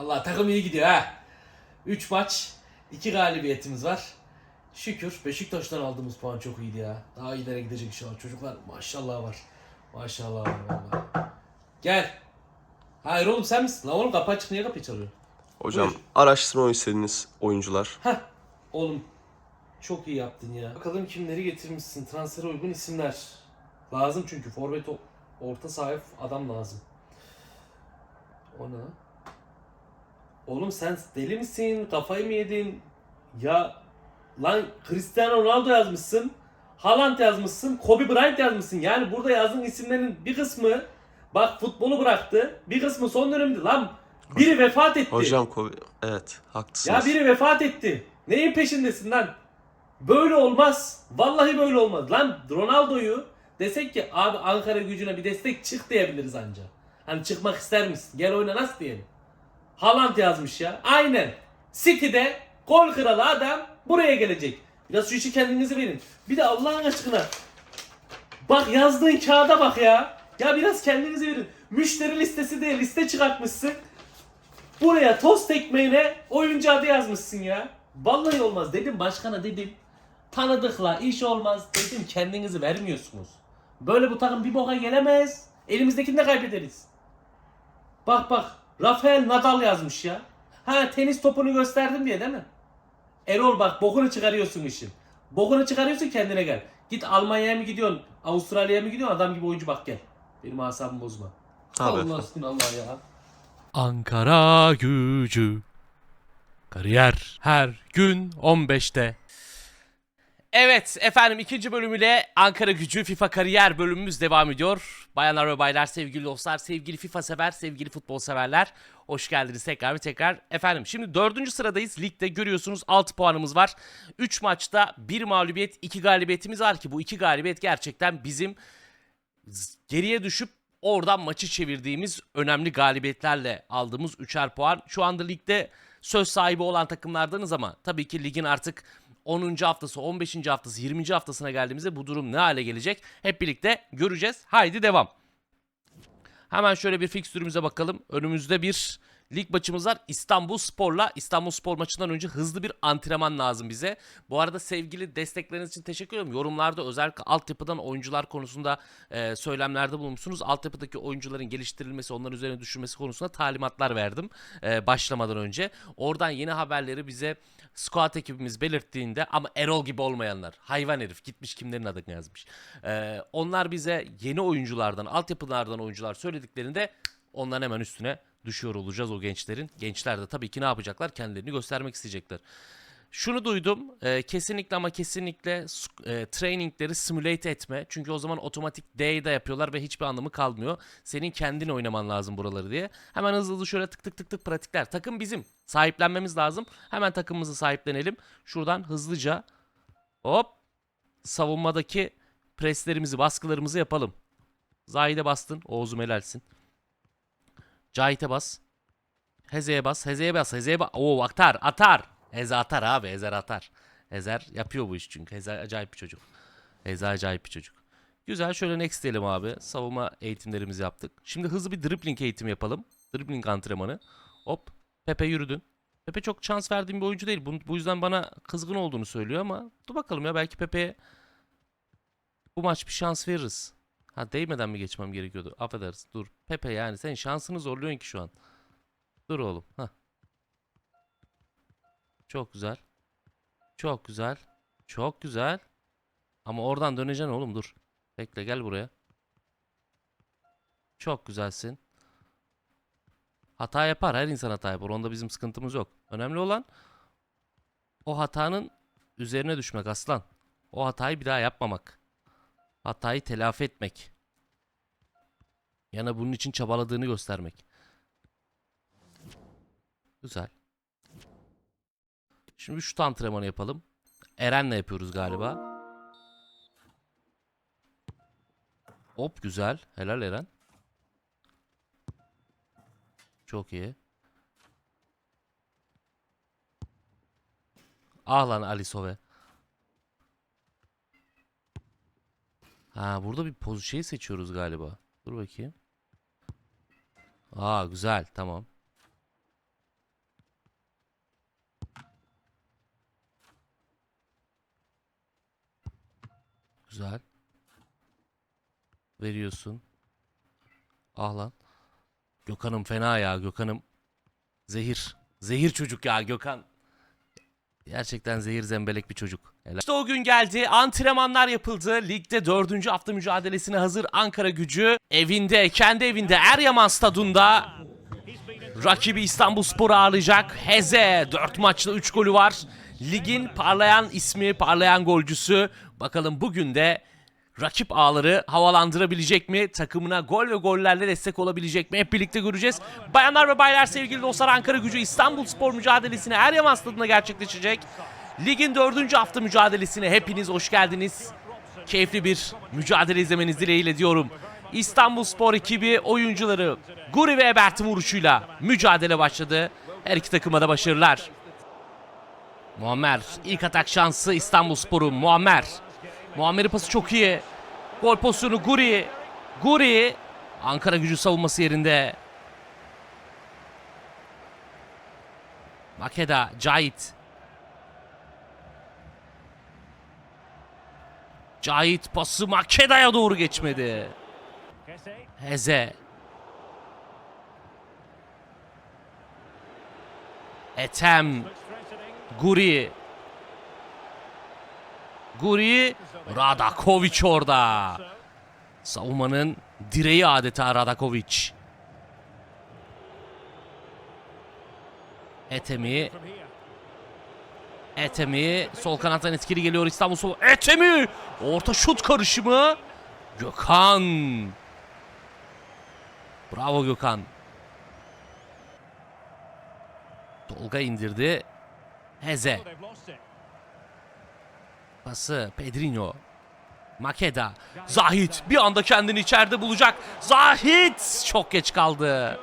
Vallahi takım iyi gidiyor ha. 3 maç, 2 galibiyetimiz var. Şükür Beşiktaş'tan aldığımız puan çok iyiydi ya. Daha ilere gidecek inşallah. Çocuklar maşallah var. Maşallah var vallahi. Gel. Hayır oğlum sen misin? Lan oğlum kapı açık niye kapıyı çalıyorsun? Hocam Buyur. araştırma istediğiniz oyuncular. Heh. Oğlum çok iyi yaptın ya. Bakalım kimleri getirmişsin. Transfere uygun isimler. Lazım çünkü forvet orta sahip adam lazım. O ne? Oğlum sen deli misin? Kafayı mı yedin? Ya lan Cristiano Ronaldo yazmışsın. Haaland yazmışsın. Kobe Bryant yazmışsın. Yani burada yazdığın isimlerin bir kısmı bak futbolu bıraktı. Bir kısmı son dönemde lan biri vefat etti. Hocam Kobe- evet haklısınız. Ya biri vefat etti. Neyin peşindesin lan? Böyle olmaz. Vallahi böyle olmaz. Lan Ronaldo'yu desek ki abi Ankara gücüne bir destek çık diyebiliriz anca. Hani çıkmak ister misin? Gel oyna nasıl diyelim? Haaland yazmış ya. Aynen. City'de gol kralı adam buraya gelecek. Biraz şu işi kendinize verin. Bir de Allah'ın aşkına. Bak yazdığın kağıda bak ya. Ya biraz kendinize verin. Müşteri listesi diye liste çıkartmışsın. Buraya tost ekmeğine oyuncu adı yazmışsın ya. Vallahi olmaz dedim başkana dedim. Tanıdıkla iş olmaz dedim kendinizi vermiyorsunuz. Böyle bu takım bir boka gelemez. Elimizdekini de kaybederiz. Bak bak Rafael Nadal yazmış ya. Ha tenis topunu gösterdim diye değil mi? Erol bak bokunu çıkarıyorsun işin. Bokunu çıkarıyorsun kendine gel. Git Almanya'ya mı gidiyorsun? Avustralya'ya mı gidiyorsun? Adam gibi oyuncu bak gel. Benim asabımı bozma. Tabii. Allah aşkına Allah ya. Ankara gücü. Kariyer her gün 15'te. Evet efendim ikinci bölümüyle Ankara gücü FIFA kariyer bölümümüz devam ediyor. Bayanlar ve baylar, sevgili dostlar, sevgili FIFA sever, sevgili futbol severler. Hoş geldiniz tekrar ve tekrar. Efendim şimdi dördüncü sıradayız. Ligde görüyorsunuz 6 puanımız var. 3 maçta 1 mağlubiyet 2 galibiyetimiz var ki bu 2 galibiyet gerçekten bizim geriye düşüp oradan maçı çevirdiğimiz önemli galibiyetlerle aldığımız 3'er puan. Şu anda ligde söz sahibi olan takımlardanız ama tabii ki ligin artık 10. haftası, 15. haftası, 20. haftasına geldiğimizde bu durum ne hale gelecek? Hep birlikte göreceğiz. Haydi devam. Hemen şöyle bir fikstürümüze bakalım. Önümüzde bir lig maçımız var. İstanbul Spor'la İstanbul Spor maçından önce hızlı bir antrenman lazım bize. Bu arada sevgili destekleriniz için teşekkür ederim. Yorumlarda özellikle altyapıdan oyuncular konusunda e, söylemlerde bulunmuşsunuz. Altyapıdaki oyuncuların geliştirilmesi, onların üzerine düşürmesi konusunda talimatlar verdim e, başlamadan önce. Oradan yeni haberleri bize squad ekibimiz belirttiğinde ama Erol gibi olmayanlar, hayvan herif gitmiş kimlerin adını yazmış. E, onlar bize yeni oyunculardan, altyapılardan oyuncular söylediklerinde onların hemen üstüne düşüyor olacağız o gençlerin. Gençler de tabii ki ne yapacaklar? Kendilerini göstermek isteyecekler. Şunu duydum. e, kesinlikle ama kesinlikle e, trainingleri simulate etme. Çünkü o zaman otomatik D'de yapıyorlar ve hiçbir anlamı kalmıyor. Senin kendin oynaman lazım buraları diye. Hemen hızlı hızlı şöyle tık tık tık tık pratikler. Takım bizim. Sahiplenmemiz lazım. Hemen takımımızı sahiplenelim. Şuradan hızlıca hop savunmadaki preslerimizi, baskılarımızı yapalım. Zahide bastın. Oğuz'um helalsin. Cahit'e bas. Heze'ye bas. Heze'ye bas. Heze'ye bas. Oo atar. Atar. Heze atar abi. Ezer atar. Ezer yapıyor bu iş çünkü. Ezer acayip bir çocuk. Ezer acayip bir çocuk. Güzel. Şöyle next diyelim abi. Savunma eğitimlerimizi yaptık. Şimdi hızlı bir dribbling eğitimi yapalım. Dribbling antrenmanı. Hop. Pepe yürüdün. Pepe çok şans verdiğim bir oyuncu değil. Bu, bu yüzden bana kızgın olduğunu söylüyor ama dur bakalım ya belki Pepe'ye bu maç bir şans veririz. Ha değmeden mi geçmem gerekiyordu? Affedersin. Dur. Pepe yani sen şansını zorluyorsun ki şu an. Dur oğlum. Ha. Çok güzel. Çok güzel. Çok güzel. Ama oradan döneceksin oğlum dur. Bekle gel buraya. Çok güzelsin. Hata yapar. Her insan hata yapar. Onda bizim sıkıntımız yok. Önemli olan o hatanın üzerine düşmek aslan. O hatayı bir daha yapmamak. Hatayı telafi etmek. Yani bunun için çabaladığını göstermek. Güzel. Şimdi şu antrenmanı yapalım. Eren'le yapıyoruz galiba. Hop güzel. Helal Eren. Çok iyi. Ah lan Ali Sove. Ha burada bir poz şey seçiyoruz galiba. Dur bakayım. Aa güzel tamam. Güzel. Veriyorsun. Ah lan. Gökhan'ım fena ya Gökhan'ım. Zehir. Zehir çocuk ya Gökhan. Gerçekten zehir zembelek bir çocuk. Helal. İşte o gün geldi. Antrenmanlar yapıldı. Ligde dördüncü hafta mücadelesine hazır Ankara gücü. Evinde, kendi evinde Eryaman stadında rakibi İstanbul Spor'u ağırlayacak. Heze 4 maçta 3 golü var. Ligin parlayan ismi, parlayan golcüsü. Bakalım bugün de rakip ağları havalandırabilecek mi? Takımına gol ve gollerle destek olabilecek mi? Hep birlikte göreceğiz. Bayanlar ve baylar sevgili dostlar Ankara gücü İstanbul Spor mücadelesine Eryaman Stadı'nda gerçekleşecek. Ligin dördüncü hafta mücadelesine hepiniz hoş geldiniz. Keyifli bir mücadele izlemeniz dileğiyle diyorum. İstanbul Spor ekibi oyuncuları Guri ve Ebert'in vuruşuyla mücadele başladı. Her iki takıma da başarılar. Muammer ilk atak şansı İstanbul Spor'un Muammer. Muammer'in pası çok iyi. Gol pozisyonu Guri. Guri. Ankara gücü savunması yerinde. Makeda, Cahit. Cahit pası Makeda'ya doğru geçmedi. Heze. Etem. Guri. Guri. Radakovic orada. Savunmanın direği adeta Radakovic. Etemi. Etemi. Sol kanattan etkili geliyor İstanbul Sol. Etemi. Orta şut karışımı. Gökhan. Bravo Gökhan. Tolga indirdi. Heze. Pası Pedrinho. Makeda. Zahit bir anda kendini içeride bulacak. Zahit çok geç kaldı.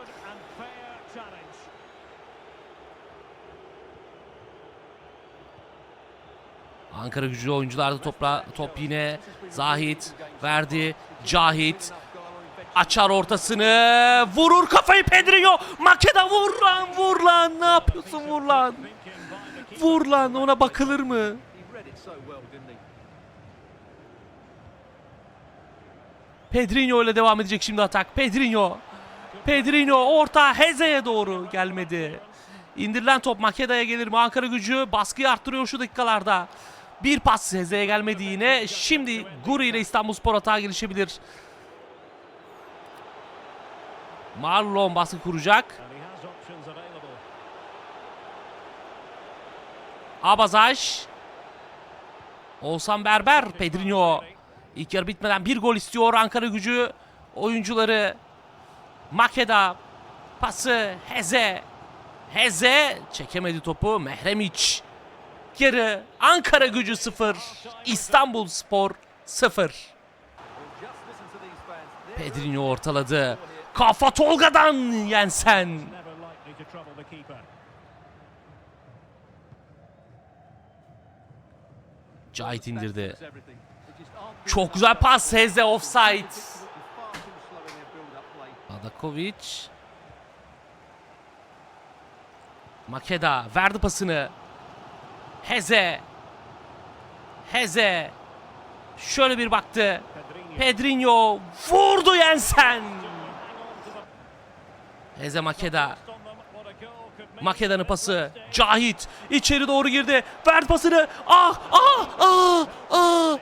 Ankara gücü oyuncularda topla, top yine Zahit verdi. Cahit açar ortasını. Vurur kafayı Pedrinho. Makeda vur lan vur lan. Ne yapıyorsun vur lan. Vur lan ona bakılır mı? Pedrinho ile devam edecek şimdi atak. Pedrinho. Pedrinho orta Heze'ye doğru gelmedi. İndirilen top Makeda'ya gelir mi? Ankara gücü baskıyı arttırıyor şu dakikalarda. Bir pas Heze'ye gelmedi yine. Şimdi Guri ile İstanbulspor atağa girişebilir. Marlon baskı kuracak. Abazaj. Oğuzhan Berber. Pedrinho. İlk yarı bitmeden bir gol istiyor Ankara gücü oyuncuları. Makeda pası Heze. Heze çekemedi topu Mehremiç. Yarı Ankara gücü 0, İstanbul Spor 0. Pedrinho ortaladı. Kafa Tolga'dan Yensen. Cahit indirdi. Çok güzel pas Heze offside. Adakovic. Makeda verdi pasını. Heze. Heze. Şöyle bir baktı. Pedrinho vurdu Yensen. Heze Makeda. Makeda'nın pası. Cahit içeri doğru girdi. Verdi pasını. Ah ah ah ah.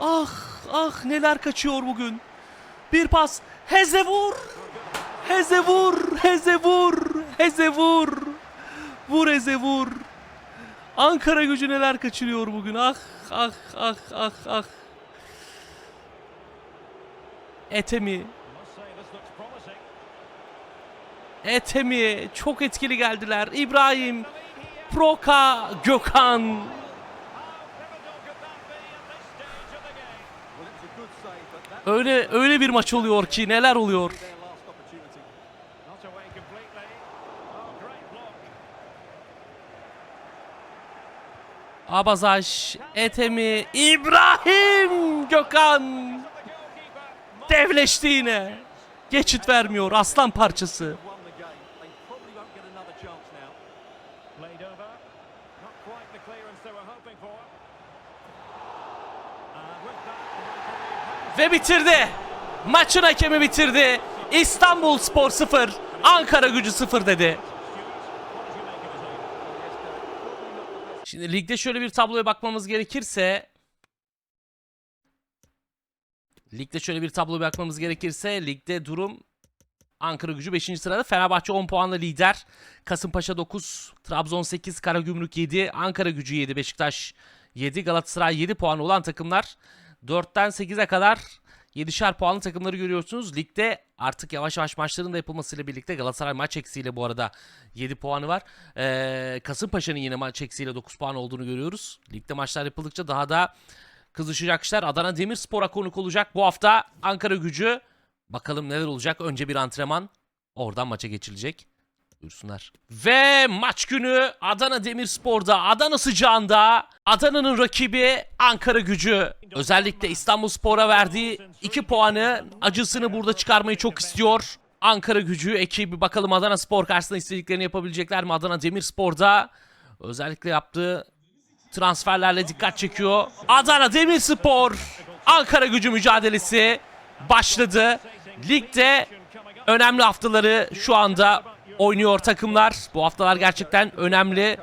Ah ah neler kaçıyor bugün. Bir pas. Heze vur. Heze vur. Heze vur. Heze vur. Vur Heze vur. Ankara gücü neler kaçırıyor bugün. Ah ah ah ah ah. Etemi. Etemi çok etkili geldiler. İbrahim, Proka, Gökhan. Öyle öyle bir maç oluyor ki neler oluyor. Abazaj, Etemi, İbrahim, Gökhan. Devleşti yine. Geçit vermiyor aslan parçası. Ve bitirdi. Maçın hakemi bitirdi. İstanbul Spor 0, Ankara gücü 0 dedi. Şimdi ligde şöyle bir tabloya bakmamız gerekirse Ligde şöyle bir tabloya bakmamız gerekirse ligde durum Ankara Gücü 5. sırada. Fenerbahçe 10 puanla lider. Kasımpaşa 9, Trabzon 8, Karagümrük 7, Ankara Gücü 7, Beşiktaş 7, Galatasaray 7 puan olan takımlar. 4'ten 8'e kadar 7'şer puanlı takımları görüyorsunuz. Ligde artık yavaş yavaş maçların da yapılmasıyla birlikte Galatasaray maç eksiğiyle bu arada 7 puanı var. Ee, Kasımpaşa'nın yine maç eksiğiyle 9 puan olduğunu görüyoruz. Ligde maçlar yapıldıkça daha da kızışacak işler. Adana Demirspor'a konuk olacak bu hafta Ankara Gücü. Bakalım neler olacak. Önce bir antrenman. Oradan maça geçilecek. Buyursunlar. Ve maç günü Adana Demirspor'da, Adana sıcağında Adana'nın rakibi Ankara gücü. Özellikle İstanbul Spor'a verdiği 2 puanı acısını burada çıkarmayı çok istiyor. Ankara gücü ekibi bakalım Adana Spor karşısında istediklerini yapabilecekler mi? Adana Demirspor'da özellikle yaptığı transferlerle dikkat çekiyor. Adana Demirspor Ankara gücü mücadelesi başladı. Ligde önemli haftaları şu anda oynuyor takımlar. Bu haftalar gerçekten önemli.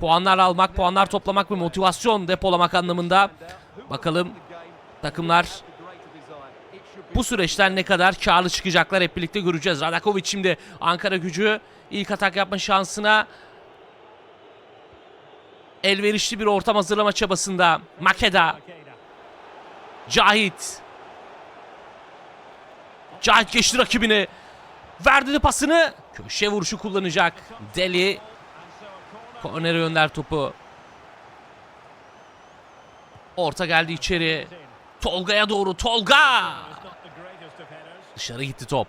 Puanlar almak, puanlar toplamak ve motivasyon depolamak anlamında. Bakalım takımlar bu süreçten ne kadar karlı çıkacaklar hep birlikte göreceğiz. Radakovic şimdi Ankara gücü ilk atak yapma şansına elverişli bir ortam hazırlama çabasında. Makeda, Cahit. Cahit geçti rakibini. Verdi de pasını. Köşe vuruşu kullanacak. Deli. Kornere gönder topu. Orta geldi içeri. Tolga'ya doğru. Tolga! Dışarı gitti top.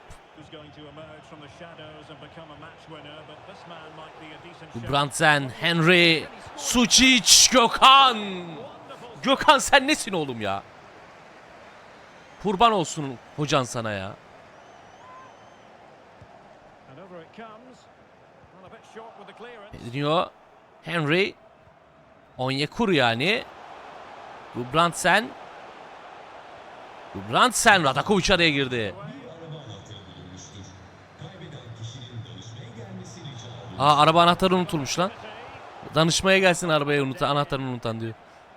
Brandsen, Henry, Sucic, Gökhan. Gökhan sen nesin oğlum ya? Kurban olsun hocan sana ya. Ediniyor. Henry. Onyekuru yani. Gudbrandsen. Gudbrandsen Radakovic araya girdi. Aa araba anahtarı unutulmuş lan. Danışmaya gelsin arabaya unut anahtarını unutan diyor.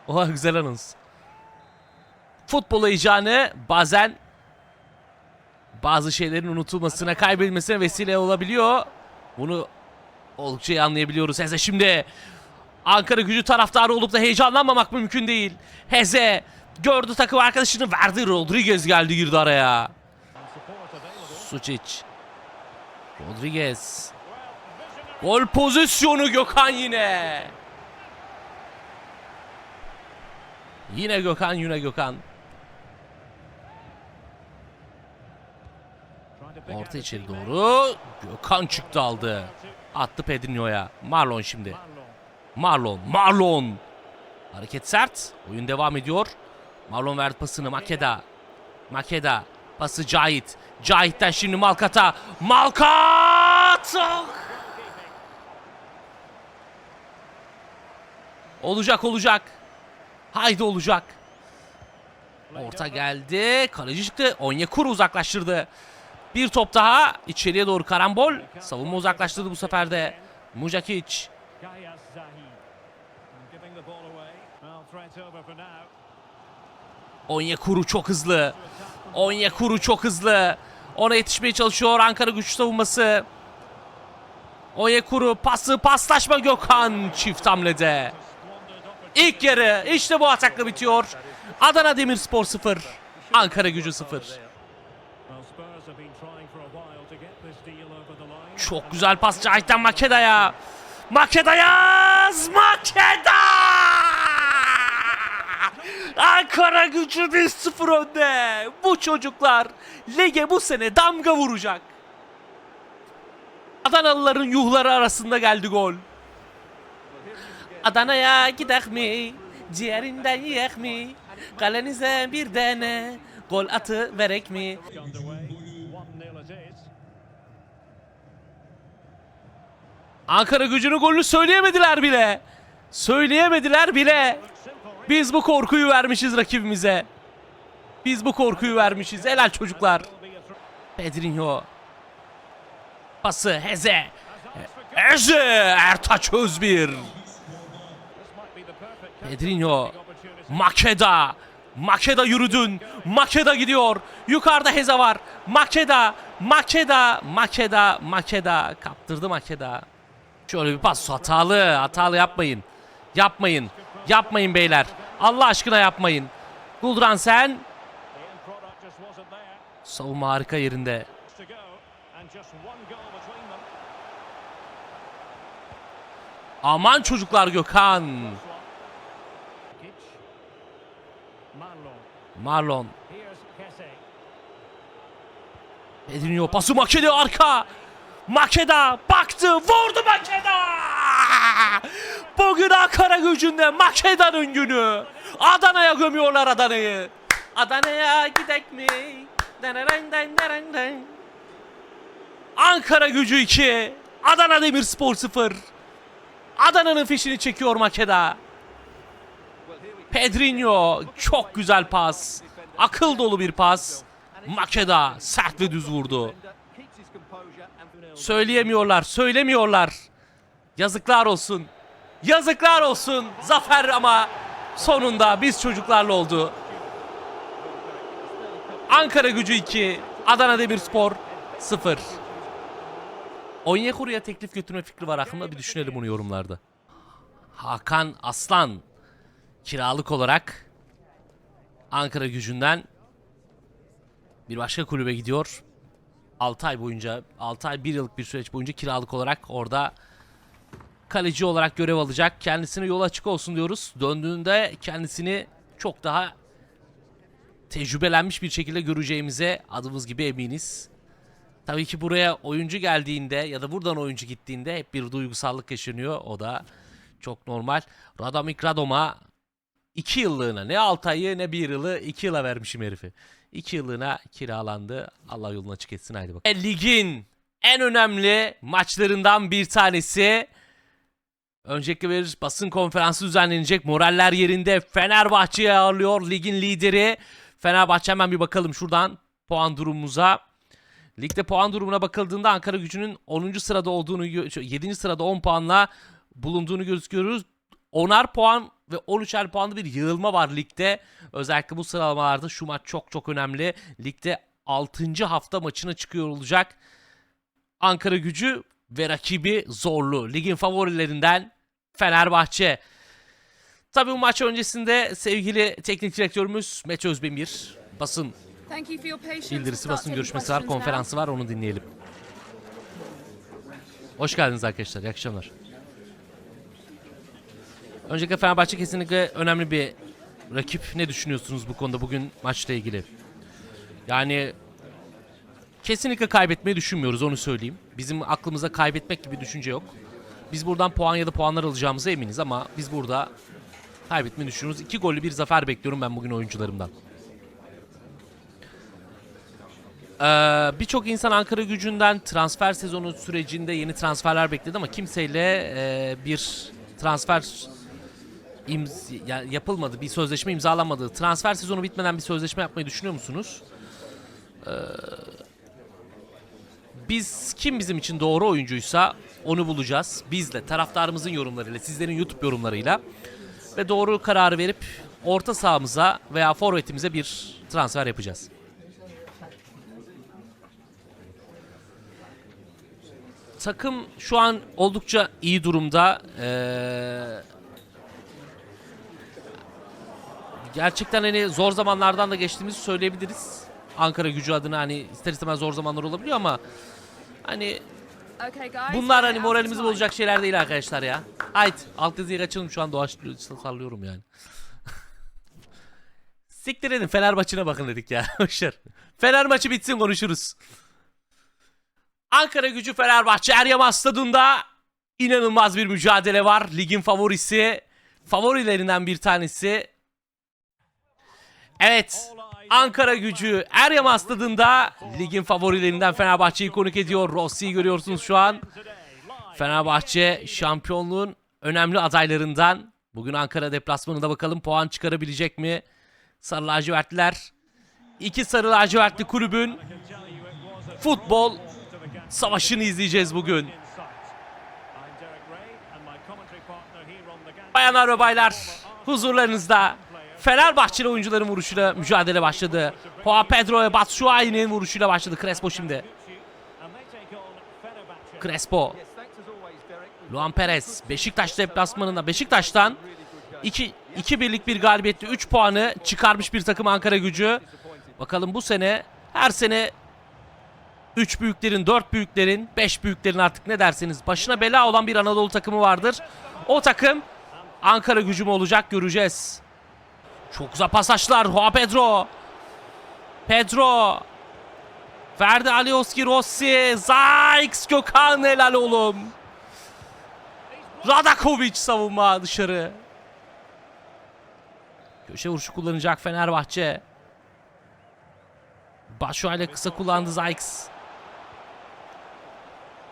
Oha güzel anons. Futbol heyecanı bazen bazı şeylerin unutulmasına, kaybedilmesine vesile olabiliyor. Bunu oldukça iyi anlayabiliyoruz. Heze şimdi Ankara gücü taraftarı olup da heyecanlanmamak mümkün değil. Heze gördü takım arkadaşını verdi. Rodriguez geldi girdi araya. Sucic. Rodriguez. Gol pozisyonu Gökhan yine. Yine Gökhan yine Gökhan. Orta içeri doğru. Gökhan çıktı aldı. Attı Pedrinho'ya. Marlon şimdi. Marlon. Marlon. Hareket sert. Oyun devam ediyor. Marlon verdi pasını Makeda. Makeda. Pası Cahit. Cahit'ten şimdi Malkat'a. Malkat! Ah! Olacak olacak. Haydi olacak. Orta geldi. Kaleci çıktı. Onyekuru uzaklaştırdı. Bir top daha. içeriye doğru karambol. Savunma uzaklaştırdı bu sefer de. Mujakic. Onyekuru çok hızlı. Onyekuru çok hızlı. Ona yetişmeye çalışıyor Ankara güç savunması. Onyekuru pası paslaşma Gökhan çift hamlede. İlk yarı işte bu atakla bitiyor. Adana Demirspor 0. Ankara gücü 0. Çok güzel pas Cahit'ten Makeda'ya. Makeda'ya! Makeda! Ankara gücü 1-0 önde. Bu çocuklar lige bu sene damga vuracak. Adanalıların yuhları arasında geldi gol. Adana'ya gidek mi? Ciğerinden yiyek mi? Kalenize bir dene gol atı verek mi? Ankara gücünün golünü söyleyemediler bile. Söyleyemediler bile. Biz bu korkuyu vermişiz rakibimize. Biz bu korkuyu vermişiz. Helal çocuklar. Pedrinho. Pası Heze. Heze. Ertaç Özbir. Pedrinho. Makeda. Makeda yürüdün. Makeda gidiyor. Yukarıda Heze var. Makeda. Makeda. Makeda. Makeda. Kaptırdı Makeda. Şöyle bir pas. Hatalı. Hatalı yapmayın. Yapmayın. Yapmayın beyler. Allah aşkına yapmayın. Guldran sen. Savunma harika yerinde. Aman çocuklar Gökhan. Marlon. Pedrinho pası Makeda arka. Makeda baktı vurdu Makeda. Bugün Ankara gücünde Makeda'nın günü. Adana'ya gömüyorlar Adana'yı. Adana'ya gidek mi? Ankara gücü 2. Adana Demirspor 0. Adana'nın fişini çekiyor Makeda. Pedrinho çok güzel pas. Akıl dolu bir pas. Makeda sert ve düz vurdu. Söyleyemiyorlar, söylemiyorlar. Yazıklar olsun. Yazıklar olsun. Zafer ama sonunda biz çocuklarla oldu. Ankara gücü 2, Adana Demirspor 0. Onyekuru'ya teklif götürme fikri var aklımda bir düşünelim bunu yorumlarda. Hakan Aslan kiralık olarak Ankara gücünden bir başka kulübe gidiyor. 6 ay boyunca 6 ay 1 yıllık bir süreç boyunca kiralık olarak orada kaleci olarak görev alacak. Kendisine yol açık olsun diyoruz. Döndüğünde kendisini çok daha tecrübelenmiş bir şekilde göreceğimize adımız gibi eminiz. Tabii ki buraya oyuncu geldiğinde ya da buradan oyuncu gittiğinde hep bir duygusallık yaşanıyor. O da çok normal. Radomik Radom'a 2 yıllığına ne 6 ayı ne 1 yılı 2 yıla vermişim herifi. 2 yıllığına kiralandı. Allah yolunu açık etsin haydi bakalım. E, Ligin en önemli maçlarından bir tanesi. Öncelikle bir basın konferansı düzenlenecek. Moraller yerinde Fenerbahçe'yi ağırlıyor. Ligin lideri. Fenerbahçe hemen bir bakalım şuradan puan durumumuza. Ligde puan durumuna bakıldığında Ankara gücünün 10. sırada olduğunu, 7. sırada 10 puanla bulunduğunu gözüküyoruz. 10'ar puan ve 13'er puanlı bir yığılma var ligde. Özellikle bu sıralamalarda şu maç çok çok önemli. Ligde 6. hafta maçına çıkıyor olacak. Ankara gücü ve rakibi zorlu. Ligin favorilerinden Fenerbahçe. Tabii bu maç öncesinde sevgili teknik direktörümüz Mete Özdemir basın bildirisi basın görüşmesi var, konferansı var onu dinleyelim. Hoş geldiniz arkadaşlar, iyi akşamlar. Öncelikle Fenerbahçe kesinlikle önemli bir rakip. Ne düşünüyorsunuz bu konuda bugün maçla ilgili? Yani kesinlikle kaybetmeyi düşünmüyoruz onu söyleyeyim. Bizim aklımıza kaybetmek gibi düşünce yok. Biz buradan puan ya da puanlar alacağımıza eminiz ama biz burada kaybetmeyi düşünüyoruz. İki gollü bir zafer bekliyorum ben bugün oyuncularımdan. Ee, Birçok insan Ankara gücünden transfer sezonu sürecinde yeni transferler bekledi ama kimseyle e, bir transfer imz- ya- yapılmadı, bir sözleşme imzalanmadı. Transfer sezonu bitmeden bir sözleşme yapmayı düşünüyor musunuz? Ee, biz kim bizim için doğru oyuncuysa onu bulacağız. Bizle, taraftarımızın yorumlarıyla, sizlerin YouTube yorumlarıyla ve doğru kararı verip orta sahamıza veya forvetimize bir transfer yapacağız. takım şu an oldukça iyi durumda. Ee, gerçekten hani zor zamanlardan da geçtiğimizi söyleyebiliriz. Ankara gücü adına hani ister istemez zor zamanlar olabiliyor ama hani bunlar hani moralimizi bozacak şeyler değil arkadaşlar ya. Haydi alt yazıyı kaçalım şu an doğaçlıyor sallıyorum yani. Siktir edin Fenerbahçe'ne bakın dedik ya. Boşver. Fener maçı bitsin konuşuruz. Ankara gücü Fenerbahçe Eryaman Stadı'nda inanılmaz bir mücadele var. Ligin favorisi, favorilerinden bir tanesi. Evet, Ankara gücü Eryaman Stadı'nda ligin favorilerinden Fenerbahçe'yi konuk ediyor. Rossi'yi görüyorsunuz şu an. Fenerbahçe şampiyonluğun önemli adaylarından. Bugün Ankara deplasmanında bakalım puan çıkarabilecek mi? Sarı lacivertliler iki sarı lacivertli kulübün futbol savaşını izleyeceğiz bugün. Bayanlar ve baylar huzurlarınızda Fenerbahçeli oyuncuların vuruşuyla mücadele başladı. Juan Pedro ve Batshuayi'nin vuruşuyla başladı. Crespo şimdi. Crespo. Luan Perez Beşiktaş deplasmanında Beşiktaş'tan 2 2 birlik bir galibiyetle 3 puanı çıkarmış bir takım Ankara Gücü. Bakalım bu sene her sene 3 büyüklerin, 4 büyüklerin, 5 büyüklerin artık ne derseniz başına bela olan bir Anadolu takımı vardır. O takım Ankara Gücü mü olacak göreceğiz. Çok güzel pasajlar. Juan Pedro. Pedro. Verdi Alioski Rossi. Zayx Gökhan helal oğlum. Radakovic savunma dışarı. Köşe vuruşu kullanacak Fenerbahçe. Başua ile kısa kullandı Zayx.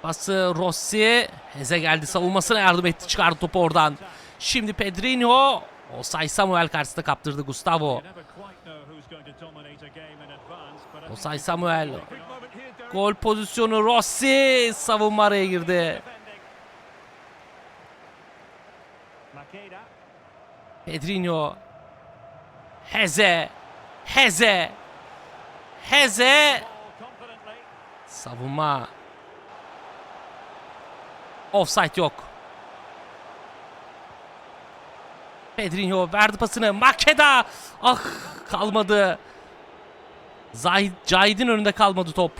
Pası Rossi. Heze geldi savunmasına yardım etti çıkardı topu oradan. Şimdi Pedrinho. Osay Samuel karşısında kaptırdı Gustavo. Osay Samuel. Gol pozisyonu Rossi. Savunma araya girdi. Pedrinho. Heze. Heze. Heze. Savunma. Offside yok. Pedrinho verdi pasını. Makeda. Ah kalmadı. Zahid, Cahit'in önünde kalmadı top.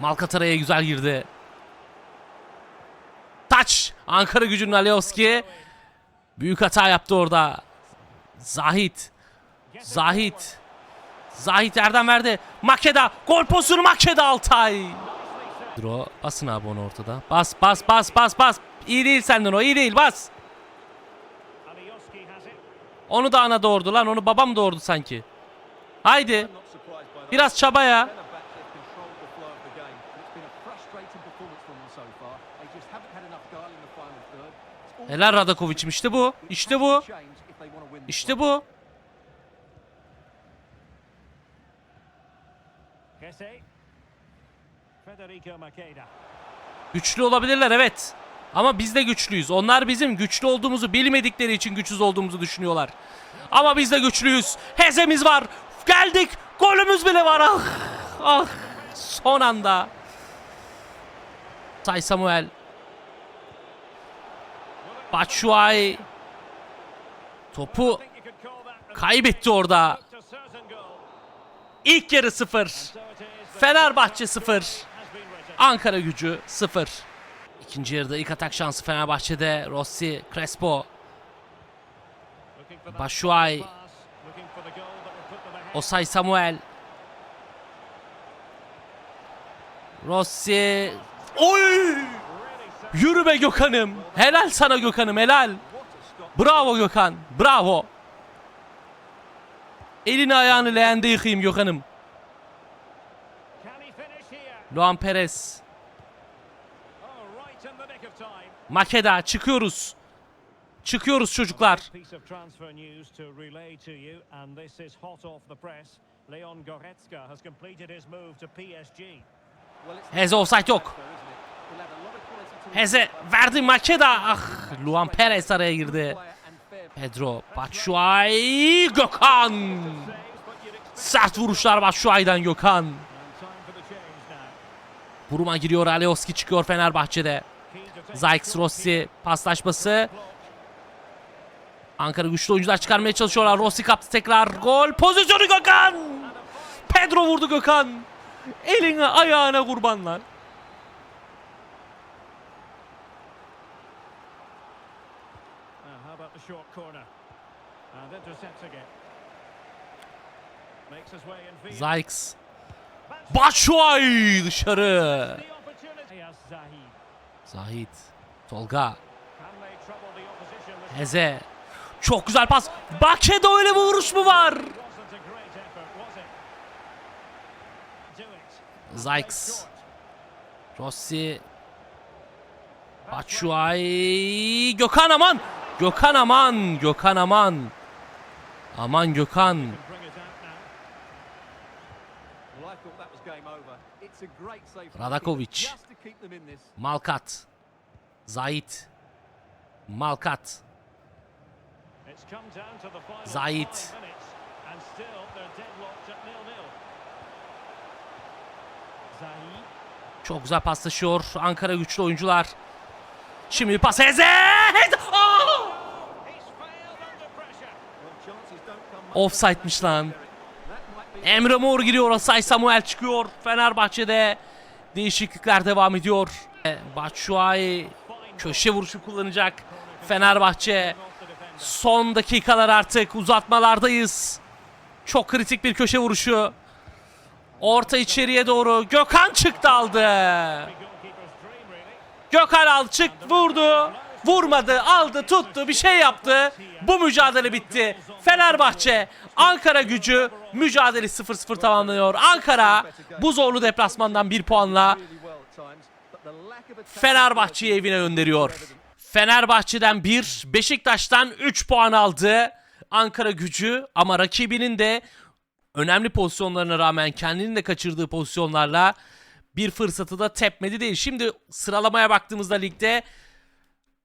Malkatara'ya güzel girdi. Taç. Ankara gücünün Alioski. Büyük hata yaptı orada. Zahit. Zahit. Zahit yerden verdi. Makeda. Gol pozisyonu Makeda Altay. Dro basın abi onu ortada. Bas bas bas bas bas. İyi değil senden o iyi değil bas. Onu da ana doğurdu lan onu babam doğurdu sanki. Haydi. Biraz çaba ya. Helal Radakovic'im işte bu. İşte bu. İşte bu. Güçlü olabilirler evet. Ama biz de güçlüyüz. Onlar bizim güçlü olduğumuzu bilmedikleri için güçsüz olduğumuzu düşünüyorlar. Ama biz de güçlüyüz. Hezemiz var. Geldik. Golümüz bile var. Ah. Ah. Son anda. Say Samuel. Batshuayi. Topu kaybetti orada. İlk yarı sıfır. Fenerbahçe sıfır. Ankara gücü 0. İkinci yarıda ilk atak şansı Fenerbahçe'de. Rossi, Crespo, Batshuayi, Osay Samuel. Rossi. Oy! Yürü be Gökhan'ım. Helal sana Gökhan'ım helal. Bravo Gökhan. Bravo. Elini ayağını leğende yıkayım Gökhan'ım. Luan Perez. His move to PSG. Heze offside yok. Heze verdi Makeda. Ah Luan Perez araya girdi. Pedro Batshuayi Gökhan. Sert vuruşlar Batshuayi'den Gökhan. Buruma giriyor Alioski çıkıyor Fenerbahçe'de. Zayx Rossi paslaşması. Ankara güçlü oyuncular çıkarmaya çalışıyorlar. Rossi kaptı tekrar. Gol pozisyonu Gökhan. Pedro vurdu Gökhan. Eline ayağına kurbanlar. Uh, how about Zahit. Tolga. Heze. Çok güzel pas. Bake'de öyle bir vuruş mu var? Zayx. Rossi. Batshuayi. Gökhan aman. Gökhan aman. Gökhan aman. Aman Gökhan. They're deadlocked at nil-nil. Zayt. Çok güzel paslaşıyor Ankara güçlü oyuncular. Şimdi pas Eze! Eze! Aa! He's failed under pressure. Well, chances don't come much Offside'miş lan. Emre Mor giriyor. Asay Samuel çıkıyor. Fenerbahçe'de değişiklikler devam ediyor. E, Batshuayi köşe vuruşu kullanacak. Fenerbahçe son dakikalar artık uzatmalardayız. Çok kritik bir köşe vuruşu. Orta içeriye doğru. Gökhan çıktı aldı. Gökhan aldı çık vurdu. Vurmadı aldı tuttu bir şey yaptı. Bu mücadele bitti. Fenerbahçe Ankara gücü mücadele 0-0 tamamlanıyor. Ankara bu zorlu deplasmandan bir puanla Fenerbahçe'yi evine gönderiyor. Fenerbahçe'den 1, Beşiktaş'tan 3 puan aldı. Ankara gücü ama rakibinin de önemli pozisyonlarına rağmen kendini de kaçırdığı pozisyonlarla bir fırsatı da tepmedi değil. Şimdi sıralamaya baktığımızda ligde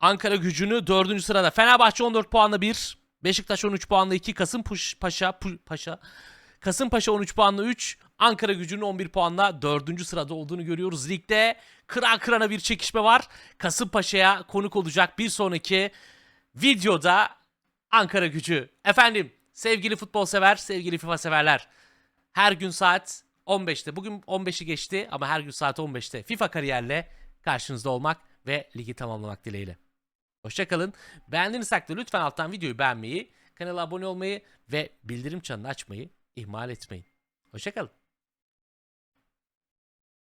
Ankara gücünü 4. sırada. Fenerbahçe 14 puanla 1, Beşiktaş 13 puanla 2, Kasımpaşa Pu- Paşa Kasımpaşa 13 puanla 3, Ankara gücünün 11 puanla 4. sırada olduğunu görüyoruz. Ligde kıran kırana bir çekişme var. Kasımpaşa'ya konuk olacak bir sonraki videoda Ankara gücü. Efendim sevgili futbol sever, sevgili FIFA severler. Her gün saat 15'te. Bugün 15'i geçti ama her gün saat 15'te FIFA kariyerle karşınızda olmak ve ligi tamamlamak dileğiyle. Hoşçakalın. Beğendiğiniz takdirde lütfen alttan videoyu beğenmeyi, kanala abone olmayı ve bildirim çanını açmayı ihmal etmeyin. Hoşçakalın.